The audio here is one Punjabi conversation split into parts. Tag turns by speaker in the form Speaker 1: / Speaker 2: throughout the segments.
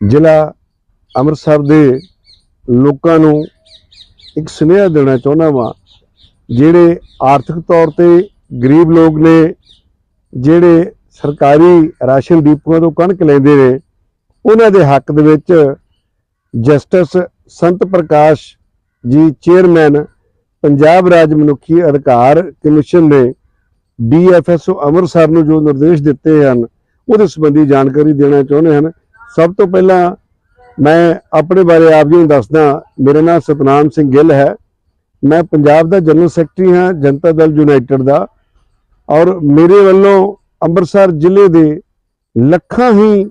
Speaker 1: ਜ਼ਿਲ੍ਹਾ ਅੰਮ੍ਰਿਤਸਰ ਦੇ ਲੋਕਾਂ ਨੂੰ ਇੱਕ ਸੁਨੇਹਾ ਦੇਣਾ ਚਾਹੁੰਦਾ ਵਾਂ, ਜਿਹੜੇ ਆਰਥਿਕ ਤੌਰ ਤੇ ਗਰੀਬ ਲੋਕ ਨੇ, ਜਿਹੜੇ ਸਰਕਾਰੀ ਰਾਸ਼ਨ ਡਿਪੂਆਂ ਤੋਂ ਕਣਕ ਲੈਂਦੇ ਨੇ, ਉਹਨਾਂ ਦੇ ਹੱਕ ਦੇ ਵਿੱਚ ਜਸਟਿਸ ਸੰਤ ਪ੍ਰਕਾਸ਼ ਜੀ ਚੇਅਰਮੈਨ, ਪੰਜਾਬ ਰਾਜ ਮਨੁੱਖੀ ਅਧਿਕਾਰ ਕਮਿਸ਼ਨ ਨੇ ਡੀਐਫਐਸਓ ਅੰਮ੍ਰਿਤਸਰ ਨੂੰ ਜੋ ਨਿਰਦੇਸ਼ ਦਿੱਤੇ ਹਨ, ਉਹਦੇ ਸੰਬੰਧੀ ਜਾਣਕਾਰੀ ਦੇਣਾ ਚਾਹੁੰਦੇ ਹਨ। ਸਭ ਤੋਂ ਪਹਿਲਾਂ ਮੈਂ ਆਪਣੇ ਬਾਰੇ ਆਪ ਜੀ ਨੂੰ ਦੱਸਦਾ, ਮੇਰਾ ਨਾਮ ਸਤਨਾਮ ਸਿੰਘ ਗਿੱਲ ਹੈ। ਮੈਂ ਪੰਜਾਬ ਦਾ ਜਨਰਲ ਸੈਕਟਰੀ ਹਾਂ, ਜਨਤਾ ਦਲ ਯੂਨਾਈਟਿਡ ਦਾ। ਔਰ ਮੇਰੇ ਵੱਲੋਂ ਅੰਮ੍ਰਿਤਸਰ ਜ਼ਿਲ੍ਹੇ ਦੇ ਲੱਖਾਂ ਹੀ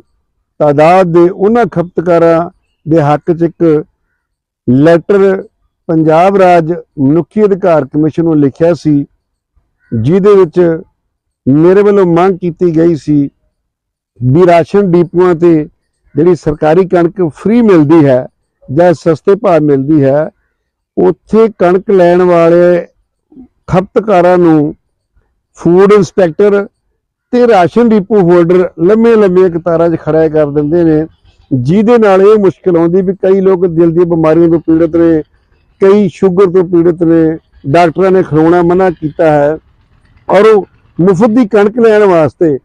Speaker 1: ਤਾਦਾਦ ਦੇ ਉਹਨਾਂ ਖਪਤਕਾਰਾਂ ਦੇ ਹੱਕ 'ਚ ਇੱਕ ਲੈਟਰ ਪੰਜਾਬ ਰਾਜ ਮਨੁੱਖੀ ਅਧਿਕਾਰ ਕਮਿਸ਼ਨ ਨੂੰ ਲਿਖਿਆ ਸੀ, ਜਿਹਦੇ ਵਿੱਚ ਮੇਰੇ ਵੱਲੋਂ ਮੰਗ ਕੀਤੀ ਗਈ ਸੀ ਵੀ ਰਾਸ਼ਨ ਡਿਪੂਆਂ ਤੇ ਜਿਹੜੀ ਸਰਕਾਰੀ ਕਣਕ ਫ੍ਰੀ ਮਿਲਦੀ ਹੈ ਜਾਂ ਸਸਤੇ ਭਾਅ ਮਿਲਦੀ ਹੈ, ਉੱਥੇ ਕਣਕ ਲੈਣ ਵਾਲੇ ਖਪਤਕਾਰਾਂ ਨੂੰ ਫੂਡ ਇੰਸਪੈਕਟਰ ਤੇ ਰਾਸ਼ਨ ਡਿਪੂ ਹੋਲਡਰ ਲੰਮੇ ਲੰਮੇ ਕਤਾਰਾਂ 'ਚ ਖੜਾ ਕਰ ਦਿੰਦੇ ਨੇ, ਜਿਹਦੇ ਨਾਲ ਇਹ ਮੁਸ਼ਕਲ ਆਉਂਦੀ ਵੀ ਕਈ ਲੋਕ ਦਿਲ ਦੀਆਂ ਬਿਮਾਰੀਆਂ ਤੋਂ ਪੀੜਤ ਨੇ, ਕਈ ਸ਼ੂਗਰ ਤੋਂ ਪੀੜਤ ਨੇ, ਡਾਕਟਰਾਂ ਨੇ ਖਲੋਣਾ ਮਨਾ ਕੀਤਾ ਹੈ ਔਰ ਉਹ ਮੁਫਤ ਦੀ ਕਣਕ ਲੈਣ ਵਾਸਤੇ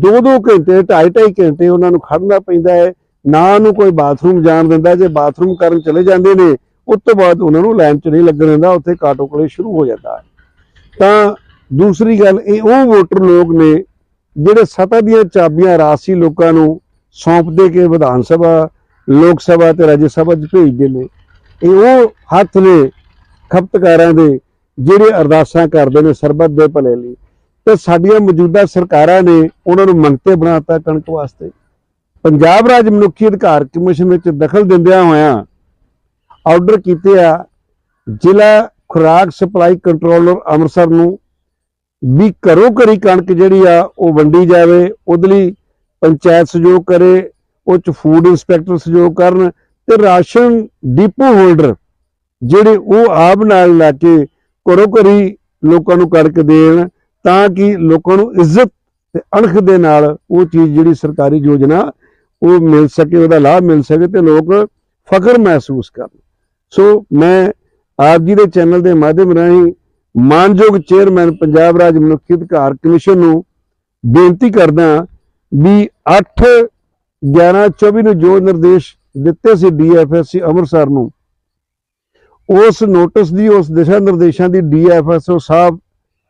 Speaker 1: 2-2 ਘੰਟੇ 2.5 ਘੰਟੇ ਉਹਨਾਂ ਨੂੰ ਖੜਨਾ ਪੈਂਦਾ ਹੈ। ਨਾ ਉਹਨੂੰ ਕੋਈ ਬਾਥਰੂਮ ਜਾਣ ਦਿੰਦਾ, ਜੇ ਬਾਥਰੂਮ ਕਰਨ ਚਲੇ ਜਾਂਦੇ ਨੇ, ਉਸ ਤੋਂ ਬਾਅਦ ਉਹਨਾਂ ਨੂੰ ਲਾਈਨ 'ਚ ਨਹੀਂ ਲੱਗਣ ਦਿੰਦਾ, ਉੱਥੇ ਕਾਟੋਕਲੇ ਸ਼ੁਰੂ ਹੋ ਜਾਂਦਾ ਹੈ। ਤਾਂ ਦੂਸਰੀ ਗੱਲ, ਇਹ ਉਹ ਵੋਟਰ ਲੋਕ ਨੇ ਜਿਹੜੇ ਸਤਾ ਦੀਆਂ ਚਾਬੀਆਂ ਰਾਸੀ ਲੋਕਾਂ ਨੂੰ ਸੌਂਪ ਦੇ ਕੇ ਵਿਧਾਨ ਸਭਾ, ਲੋਕ ਸਭਾ ਤੇ ਰਾਜ ਸਭਾ 'ਚ ਭੇਜਦੇ ਨੇ। ਇਹ ਉਹ ਹੱਥ ਨੇ ਖਪਤਕਾਰਾਂ ਦੇ ਜਿਹੜੇ ਅਰਦਾਸਾਂ ਕਰਦੇ ਨੇ ਸਰਬੱਤ ਦੇ ਭਲੇ ਲਈ। ਤੇ ਸਾਡੀਆਂ ਮੌਜੂਦਾ ਸਰਕਾਰਾਂ ਨੇ ਉਹਨਾਂ ਨੂੰ ਮੰਗਤੇ ਬਣਾਤਾ ਕਣਕ ਵਾਸਤੇ। ਪੰਜਾਬ ਰਾਜ ਮਨੁੱਖੀ ਅਧਿਕਾਰ ਕਮਿਸ਼ਨ ਵਿੱਚ ਦਖਲ ਦਿੰਦਿਆਂ ਹੋਇਆਂ ਆਰਡਰ ਕੀਤੇ ਆ ਜ਼ਿਲ੍ਹਾ ਖੁਰਾਕ ਸਪਲਾਈ ਕੰਟਰੋਲਰ ਅੰਮ੍ਰਿਤਸਰ ਨੂੰ ਵੀ ਘਰੋਂ ਘਰੀ ਕਣਕ ਜਿਹੜੀ ਆ ਉਹ ਵੰਡੀ ਜਾਵੇ, ਉਹਦੇ ਲਈ ਪੰਚਾਇਤ ਸਹਿਯੋਗ ਕਰੇ, ਉਹ ਚ ਫੂਡ ਇੰਸਪੈਕਟਰ ਸਹਿਯੋਗ ਕਰਨ ਤੇ ਰਾਸ਼ਨ ਡਿਪੂ ਹੋਲਡਰ ਜਿਹੜੇ ਉਹ ਆਪ ਨਾਲ ਲਾ ਕੇ ਘਰੋਂ ਘਰੀ ਲੋਕਾਂ ਨੂੰ ਕਣਕ ਦੇਣ ਤਾਂ ਕਿ ਲੋਕਾਂ ਨੂੰ ਇੱਜ਼ਤ ਤੇ ਅਣਖ ਦੇ ਨਾਲ ਉਹ ਚੀਜ਼ ਜਿਹੜੀ ਸਰਕਾਰੀ ਯੋਜਨਾ, ਉਹ ਮਿਲ ਸਕੇ, ਉਹਦਾ ਲਾਭ ਮਿਲ ਸਕੇ ਤੇ ਲੋਕ ਫਖਰ ਮਹਿਸੂਸ ਕਰਨ। ਸੋ ਮੈਂ ਆਪ ਜੀ ਦੇ ਚੈਨਲ ਦੇ ਮਾਧਿਅਮ ਰਾਹੀਂ ਮਾਨਯੋਗ ਚੇਅਰਮੈਨ, ਪੰਜਾਬ ਰਾਜ ਮਨੁੱਖੀ ਅਧਿਕਾਰ ਕਮਿਸ਼ਨ ਨੂੰ ਬੇਨਤੀ ਕਰਦਾ ਵੀ 8 11 24 ਨੂੰ ਜੋ ਨਿਰਦੇਸ਼ ਦਿੱਤੇ ਸੀ ਡੀਐਫਐਸਸੀ ਅੰਮ੍ਰਿਤਸਰ ਨੂੰ, ਉਸ ਨੋਟਿਸ ਦੀ, ਉਸ ਦਿਸ਼ਾ ਨਿਰਦੇਸ਼ਾਂ ਦੀ ਡੀਐਫਐਸਓ ਸਾਹਿਬ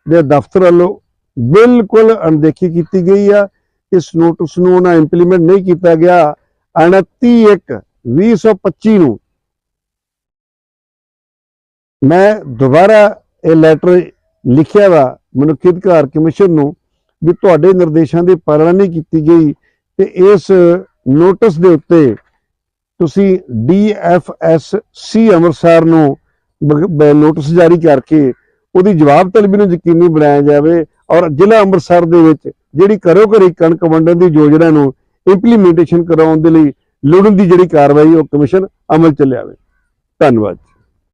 Speaker 1: ਦੇ ਦਫ਼ਤਰ ਵੱਲੋਂ ਬਿਲਕੁਲ ਅਣਦੇਖੀ ਕੀਤੀ ਗਈ ਆ। ਇਸ ਨੋਟਿਸ ਨੂੰ ਉਹਨਾਂ ਇੰਪਲੀਮੈਂਟ ਨਹੀਂ ਕੀਤਾ ਗਿਆ। 29 1 2025 ਨੂੰ ਮੈਂ ਦੁਬਾਰਾ ਇਹ ਲੈਟਰ ਲਿਖਿਆ ਵਾ ਮਨੁੱਖੀ ਅਧਿਕਾਰ ਕਮਿਸ਼ਨ ਨੂੰ ਵੀ ਤੁਹਾਡੇ ਨਿਰਦੇਸ਼ਾਂ ਦੀ ਪਾਲਣਾ ਨਹੀਂ ਕੀਤੀ ਗਈ ਤੇ ਇਸ ਨੋਟਿਸ ਦੇ ਉੱਤੇ ਤੁਸੀਂ ਡੀਐਫਐਸਸੀ ਅੰਮ੍ਰਿਤਸਰ ਨੂੰ ਨੋਟਿਸ ਜਾਰੀ ਕਰਕੇ ਉਹਦੀ ਜਵਾਬ ਤਲਬੀ ਨੂੰ ਯਕੀਨੀ ਬਣਾਇਆ ਜਾਵੇ ਔਰ ਜ਼ਿਲ੍ਹਾ ਅੰਮ੍ਰਿਤਸਰ ਦੇ ਵਿੱਚ ਜਿਹੜੀ ਘਰੋ ਘਰੀ ਕਣਕ ਵੰਡਣ ਦੀ ਯੋਜਨਾ ਨੂੰ ਇੰਪਲੀਮੈਂਟੇਸ਼ਨ ਕਰਾਉਣ ਦੇ ਲਈ ਲੋੜਨ ਦੀ ਜਿਹੜੀ ਕਾਰਵਾਈ ਉਹ ਕਮਿਸ਼ਨ ਅਮਲ ਚ ਲਿਆਵੇ। ਧੰਨਵਾਦ